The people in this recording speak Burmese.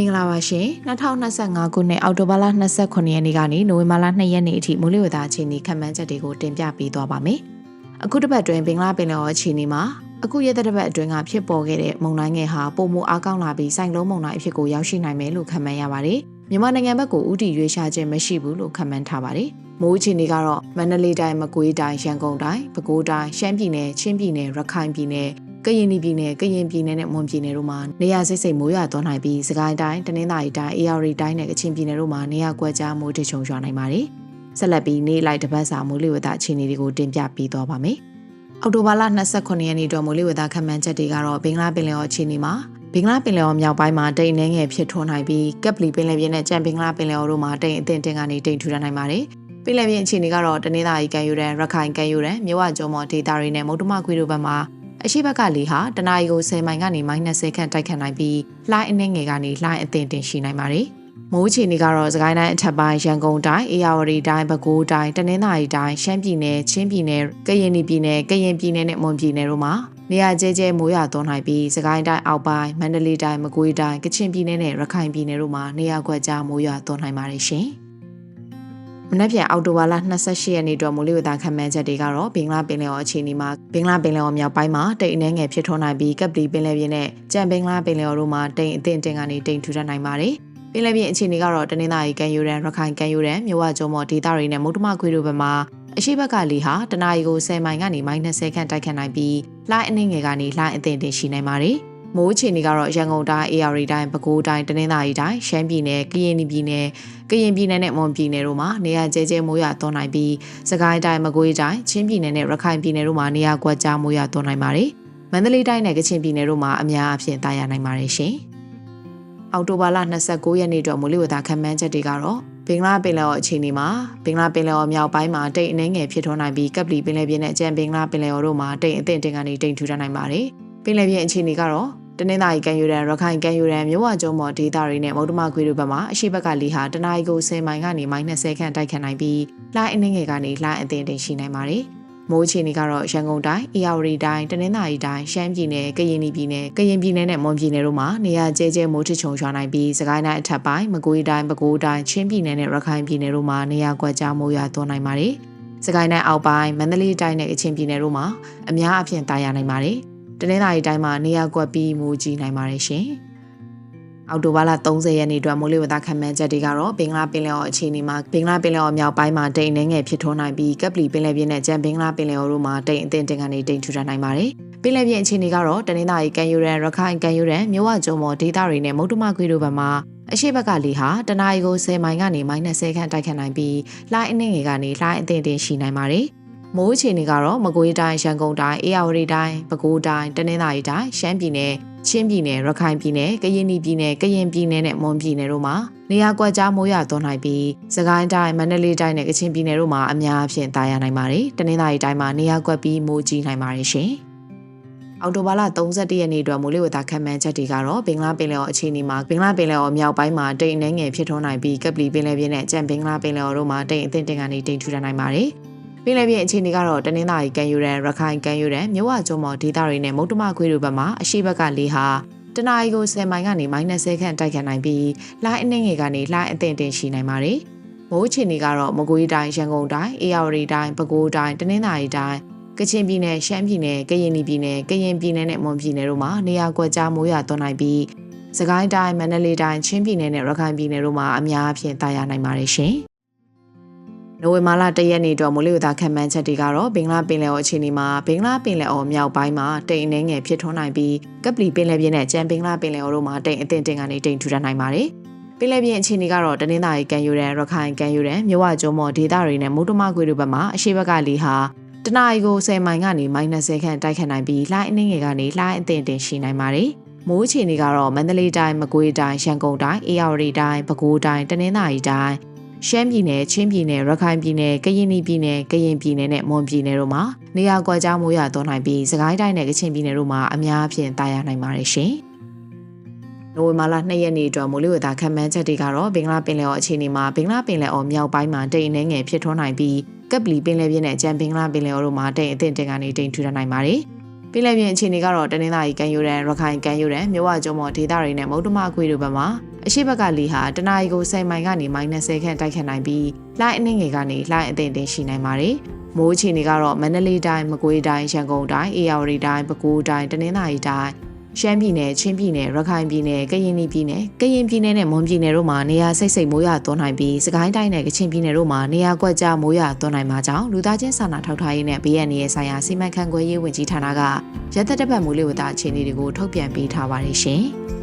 ္ဂလာပါရှင်2025ခုနှစ်အောက်တိုဘာလ29ရက်နေ့ကနေနိုဝင်ဘာလ2ရက်နေ့အထိမိုးလေဝသအခြေအနေခန့်မှန်းချက်တွေကိုတင်ပြပေးသွားပါမယ်။အခုတစ်ပတ်တွင်ဘင်္ဂလားပင်လယ်အော်အခြေအနေမှာအခုရက်သက်တစ်ပတ်အတွင်းကဖြစ်ပေါ်ခဲ့တဲ့မုန်တိုင်းငယ်ဟာပုံမအားကောင်းလာပြီးစိုင်လုံးမုန်တိုင်းအဖြစ်ကိုရောက်ရှိနိုင်မယ်လို့ခန့်မှန်းရပါတယ်။မြန်မာနိုင်ငံဘက်ကိုဥတီရွေးရှာခြင်းမရှိဘူးလို့ခန့်မှန်းထားပါတယ်။မိုးအခြေအနေကတော့မန္တလေးတိုင်းမကွေးတိုင်းရန်ကုန်တိုင်းပဲခူးတိုင်းရှမ်းပြည်နယ်ချင်းပြည်နယ်ရခိုင်ပြည်နယ် ကရင်ပြည်နယ်ကရင်ပြည်နယ်နဲ့မွန်ပြည်နယ်တို့မှာနေရာစိတ်စိတ်မိုးရွာသွန်းနိုင်ပြီးစကိုင်းတိုင်းတနင်္သာရီတိုင်းအေရရီတိုင်းနဲ့ကချင်ပြည်နယ်တို့မှာနေရာကွက်ကြားမိုးထချုံရွာနိုင်ပါတယ်။ဆက်လက်ပြီးနေလိုက်တပတ်စာမိုးလေဝသအခြေအနေတွေကိုတင်ပြပေးသွားပါမယ်။အောက်တိုဘာလ29ရက်နေ့တော့မိုးလေဝသခန့်မှန်းချက်တွေကတော့ဘင်္ဂလားပင်လယ်အော်အခြေအနေမှာဘင်္ဂလားပင်လယ်အော်မြောက်ပိုင်းမှာတိမ်နှဲငယ်ဖြစ်ထွန်းနိုင်ပြီးကပ်ပလီပင်လယ်ပြင်နဲ့ကြံဘင်္ဂလားပင်လယ်အော်တို့မှာတိမ်အထင်တင်ကနေတိမ်ထူထန်နိုင်ပါတယ်။ပင်လယ်ပြင်အခြေအနေကတော့တနင်္သာရီကမ်းရိုးတန်းရခိုင်ကမ်းရိုးတန်းမြဝကျုံမော်ဒေသတွေနဲ့မုတ်တမခွေတို့ဘက်မှာ အရှိဘက်ကလေဟာတနအီကို10မိုင်ကနေ -30 ခန့်တိုက်ခတ်နိုင်ပြီးလှိုင်းအနှဲငယ်ကနေလှိုင်းအသင်တင်ရှိနိုင်ပါတယ်။မိုးချီနေကတော့စကိုင်းတိုင်းအထက်ပိုင်းရန်ကုန်တိုင်းအေရဝတီတိုင်းပဲခူးတိုင်းတနင်္သာရီတိုင်းရှမ်းပြည်နယ်ချင်းပြည်နယ်ကရင်ပြည်နယ်ကရင်ပြည်နယ်နဲ့မွန်ပြည်နယ်တို့မှာနေရာကျဲကျဲမိုးရွာသွန်းနိုင်ပြီးစကိုင်းတိုင်းအောက်ပိုင်းမန္တလေးတိုင်းမကွေးတိုင်းကချင်ပြည်နယ်နဲ့ရခိုင်ပြည်နယ်တို့မှာနေရာကွက်ကြားမိုးရွာသွန်းနိုင်ပါတယ်ရှင်။ မနက်ဖြန်အောက်တိုဘာလ28ရက်နေ့တော့မိုးလေဝသခန့်မှန်းချက်တွေကတော့ဘင်္ဂလားပင်လယ်အော်အခြေအနေမှာဘင်္ဂလားပင်လယ်အော်မြောက်ပိုင်းမှာတိတ်အနှဲငယ်ဖြစ်ထွန်းနိုင်ပြီးကပ်ပလီပင်လယ်ပြင်နဲ့ကြံဘင်္ဂလားပင်လယ်အော်တို့မှာတိမ်အထင်တင်ကနေတိမ်ထူထပ်နိုင်ပါတယ်။ပင်လယ်ပြင်အခြေအနေကတော့တနင်္သာရီကမ်းရိုးတန်းရခိုင်ကမ်းရိုးတန်းမြဝကျုံမော်ဒေသတွေနဲ့မုတ်တမခွေတို့ဘက်မှာအရှိဘက်ကလေဟာတနအီကို10မိုင်ကနေ -30 ခန့်တိုက်ခတ်နိုင်ပြီးလှိုင်းအနှဲငယ်ကနေလှိုင်းအထင်တင်ရှိနိုင်ပါတယ်။ မိုးအခြေအနေကတော့ရန်ကုန်တိုင်း AR တိုင်းပဲခူးတိုင်းတနင်္သာရီတိုင်းရှမ်းပြည်နယ်ကရင်ပြည်နယ်ကရင်ပြည်နယ်နဲ့မွန်ပြည်နယ်တို့မှာနေရာကျဲကျဲမိုးရွာသွန်းနိုင်ပြီးစကိုင်းတိုင်းမကွေးတိုင်းချင်းပြည်နယ်နဲ့ရခိုင်ပြည်နယ်တို့မှာနေရာကွက်ကြားမိုးရွာသွန်းနိုင်ပါတယ်။မန္တလေးတိုင်းနဲ့ကချင်ပြည်နယ်တို့မှာအများအပြားတာယာနိုင်ပါတယ်ရှင်။အောက်တိုဘာလ29ရက်နေ့တော့မိုးလေဝသခန့်မှန်းချက်တွေကတော့ဘင်္ဂလားပင်လယ်အော်အခြေအနေမှာဘင်္ဂလားပင်လယ်အော်မြောက်ပိုင်းမှာတိတ်အနှဲငယ်ဖြစ်ထွန်းနိုင်ပြီးကပ်ပလီပင်လယ်ပြင်နဲ့ကြံဘင်္ဂလားပင်လယ်အော်တို့မှာတိတ်အထင်တင်ကနေတိမ်ထူထနိုင်ပါတယ်။ပင်လယ်ပြင်အခြေအနေကတော့ တနင်္သာရီကမ်းရိုးတန်းရခိုင်ကမ်းရိုးတန်းမြဝကျုံမော်ဒေသတွေနဲ့မုတ်တမခွေတို့ဘက်မှာအရှိဘက်ကလေဟာတနအီကို10မိုင်ကနေ -30 ခန့်တိုက်ခတ်နိုင်ပြီးလှိုင်းအနှင်းငယ်ကနေလှိုင်းအသင်တင်ရှိနိုင်ပါတယ်။မိုးချီနေကတော့ရန်ကုန်တိုင်း၊အေရဝတီတိုင်း၊တနင်္သာရီတိုင်း၊ရှမ်းပြည်နယ်၊ကရင်ပြည်နယ်၊ကရင်ပြည်နယ်နဲ့မွန်ပြည်နယ်တို့မှာနေရာကျဲကျဲမိုးထချုံရွာနိုင်ပြီးစကိုင်းတိုင်းအထက်ပိုင်း၊မကွေးတိုင်း၊ပဲခူးတိုင်း၊ချင်းပြည်နယ်နဲ့ရခိုင်ပြည်နယ်တို့မှာနေရာကွက်ကြားမိုးရွာသွန်းနိုင်ပါတယ်။စကိုင်းတိုင်းအောက်ပိုင်းမန္တလေးတိုင်းနဲ့ကချင်ပြည်နယ်တို့မှာအများအပြားတာယာနိုင်ပါတယ်။ တနင်္လာရီတိုင်းမှာနေရာကွက်ပြီးမူကြီးနိုင်ပါတယ်ရှင်။အောက်တိုဘာလ30ရက်နေ့အတွက်မိုးလေဝသခန့်မှန်းချက်တွေကတော့ဘင်္ဂလားပင်လယ်အော်အခြေအနေမှာဘင်္ဂလားပင်လယ်အော်မြောက်ပိုင်းမှာတိမ်နှဲငယ်ဖြစ်ထွန်းနိုင်ပြီးကပ်ပလီပင်လယ်ပြင်နဲ့ကြံဘင်္ဂလားပင်လယ်အော်တို့မှာတိမ်အထင်တင်ကနေတိမ်ထူထပ်နိုင်ပါတယ်။ပင်လယ်ပြင်အခြေအနေကတော့တနင်္လာရီကန်ယူရန်ရခိုင်ကန်ယူရန်မြဝကျုံမော်ဒေသတွေနဲ့မုတ်တမခွေတို့ဘက်မှာအရှိဘက်ကလေဟာတနအီကို10မိုင်ကနေ -30 ခန့်တိုက်ခတ်နိုင်ပြီးလှိုင်းအနှင်းငယ်ကနေလှိုင်းအထင်တင်ရှိနိုင်ပါတယ်။ မိုးအခြေအနေကတော့မကွေးတိုင်းရန်ကုန်တိုင်းအေရဝတီတိုင်းပဲခူးတိုင်းတနင်္သာရီတိုင်းရှမ်းပြည်နယ်ချင်းပြည်နယ်ရခိုင်ပြည်နယ်ကရင်ပြည်နယ်ကရင်ပြည်နယ်နဲ့မွန်ပြည်နယ်တို့မှာနေရာကွက်ကြားမိုးရွာသွန်းနိုင်ပြီးစကိုင်းတိုင်းမန္တလေးတိုင်းနဲ့ကချင်ပြည်နယ်တို့မှာအများအပြားတာယာနိုင်ပါတယ်တနင်္သာရီတိုင်းမှာနေရာကွက်ပြီးမိုးကြီးနိုင်ပါတယ်ရှင်အော်တိုဘာလ31ရက်နေ့အတွက်မိုးလေဝသခန့်မှန်းချက်တွေကတော့ဘင်္ဂလားပင်လယ်အော်အခြေအနေမှာဘင်္ဂလားပင်လယ်အော်မြောက်ပိုင်းမှာတိမ်အနှဲငယ်ဖြစ်ထွန်းနိုင်ပြီးကပ်ပလီပင်လယ်ပြင်နဲ့ကြံဘင်္ဂလားပင်လယ်အော်တို့မှာတိမ်အထင်တင်ကနေတိမ်ထူထန်နိုင်ပါတယ်။ ပင်လယ်ပြင်အခြေအနေကတော့တနင်္သာရီကမ်းရိုးတန်းရခိုင်ကမ်းရိုးတန်းမြဝကျုံမော်ဒေသတွေနဲ့မုတ်တမခွေးတို့ဘက်မှာအရှိဘက်ကလေဟာတနအီကို10မိုင်ကနေ -30 ခန့်တိုက်ခတ်နိုင်ပြီးလှိုင်းအနှင်းငယ်ကနေလှိုင်းအထင်တင်ရှိနိုင်ပါတယ်။မိုးအခြေအနေကတော့မကွေးတိုင်းရန်ကုန်တိုင်းအေရဝတီတိုင်းပဲခူးတိုင်းတနင်္သာရီတိုင်းကချင်ပြည်နယ်ရှမ်းပြည်နယ်ကရင်ပြည်နယ်ကရင်ပြည်နယ်နဲ့မွန်ပြည်နယ်တို့မှာနေရာကွက်ကြားမိုးရွာသွန်းနိုင်ပြီးစကိုင်းတိုင်းမန္တလေးတိုင်းချင်းပြည်နယ်နဲ့ရခိုင်ပြည်နယ်တို့မှာအများအပြားတာယာနိုင်ပါတယ်ရှင်။ နိုဝင်ဘာလ၁ရက်နေ့တော့မိုးလေဝသခန့်မှန်းချက်တွေကတော့ဘင်္ဂလားပင်လယ်အော်အခြေအနေမှာဘင်္ဂလားပင်လယ်အော်မြောက်ပိုင်းမှာတိမ်အနှဲငယ်ဖြစ်ထွန်းနိုင်ပြီးကပလီပင်လယ်ပြင်နဲ့ကြံဘင်္ဂလားပင်လယ်အော်တို့မှာတိမ်အထင်တင်ကနေတိမ်ထူထပ်နိုင်ပါတယ်။ပင်လယ်ပြင်အခြေအနေကတော့တနင်္သာရီကမ်းရိုးတန်းရခိုင်ကမ်းရိုးတန်းမြဝကျုံမော်ဒေသတွေနဲ့မုတ်တမခွေတို့ဘက်မှာအရှိဘက်ကလေဟာတနအီကို10မိုင်ကနေ -30 ခန့်တိုက်ခတ်နိုင်ပြီးလှိုင်းအနှင်းငယ်ကနေလှိုင်းအထင်တင်ရှိနိုင်ပါတယ်။မိုးအခြေအနေကတော့မန္တလေးတိုင်းမကွေးတိုင်းရန်ကုန်တိုင်းအေရဝတီတိုင်းပဲခူးတိုင်းတနင်္သာရီတိုင်း ရှမ်းပြည်နယ်ချင်းပြည်နယ်ရခိုင်ပြည်နယ်ကရင်ပြည်နယ်ကရင်ပြည်နယ်နဲ့မွန်ပြည်နယ်တို့မှာနေရာကွက်ကြားမိုးရွာသွန်းနိုင်ပြီးစကိုင်းတိုင်းနဲ့ကချင်ပြည်နယ်တို့မှာအများအပြားတာယာနိုင်ပါတယ်ရှင်။နိုဝင်ဘာလ2ရက်နေ့အတွက်မိုးလေဝသခန့်မှန်းချက်တွေကတော့ဘင်္ဂလားပင်လယ်အော်အခြေအနေမှာဘင်္ဂလားပင်လယ်အော်မြောက်ပိုင်းမှာတိမ်အနှဲငယ်ဖြစ်ထွန်းနိုင်ပြီးကပ်ပလီပင်လယ်ပြင်နဲ့ကြံဘင်္ဂလားပင်လယ်အော်တို့မှာတိမ်အထင်တင်ကနေတိမ်ထူထပ်နိုင်ပါတယ်။ ပြည်လဲပြင်အခြေအနေကတော့တနင်္သာရီကမ်းရိုးတန်းရခိုင်ကမ်းရိုးတန်းမြဝကျုံမော်ဒေသတွေနဲ့မုတ်တမအခွေတို့ဘက်မှာအရှိဘက်ကလီဟာတနအီကို10မိုင်ကနေမိုင်20ခန့်တိုက်ခတ်နိုင်ပြီးလှိုင်းအနှင်းငယ်ကနေလှိုင်းအသင့်အတင်ရှိနိုင်ပါတယ်။မိုးအခြေအနေကတော့မန္တလေးတိုင်းမကွေးတိုင်းရန်ကုန်တိုင်းအေရဝတီတိုင်းပဲခူးတိုင်းတနင်္သာရီတိုင်း ရှမ်းပြည်နယ်ချင်းပြည်နယ်ရခိုင်ပြည်နယ်ကရင်ပြည်နယ်ကရင်ပြည်နယ်နဲ့မွန်ပြည်နယ်တို့မှာနေရာစိတ်စိတ်မိုးရွာသွန်းနိုင်ပြီးစကိုင်းတိုင်းနဲ့ကချင်ပြည်နယ်တို့မှာနေရာကွက်ကြားမိုးရွာသွန်းနိုင်မှာကြောင့်လူသားချင်းစာနာထောက်ထားရေးနဲ့ BNN ရဲ့ဆိုင်ရာစီမံခန့်ခွဲရေးဝန်ကြီးဌာနကရသက်တပတ်မူလေးဝတ္တအခြေအနေတွေကိုထုတ်ပြန်ပေးထားပါတယ်ရှင်။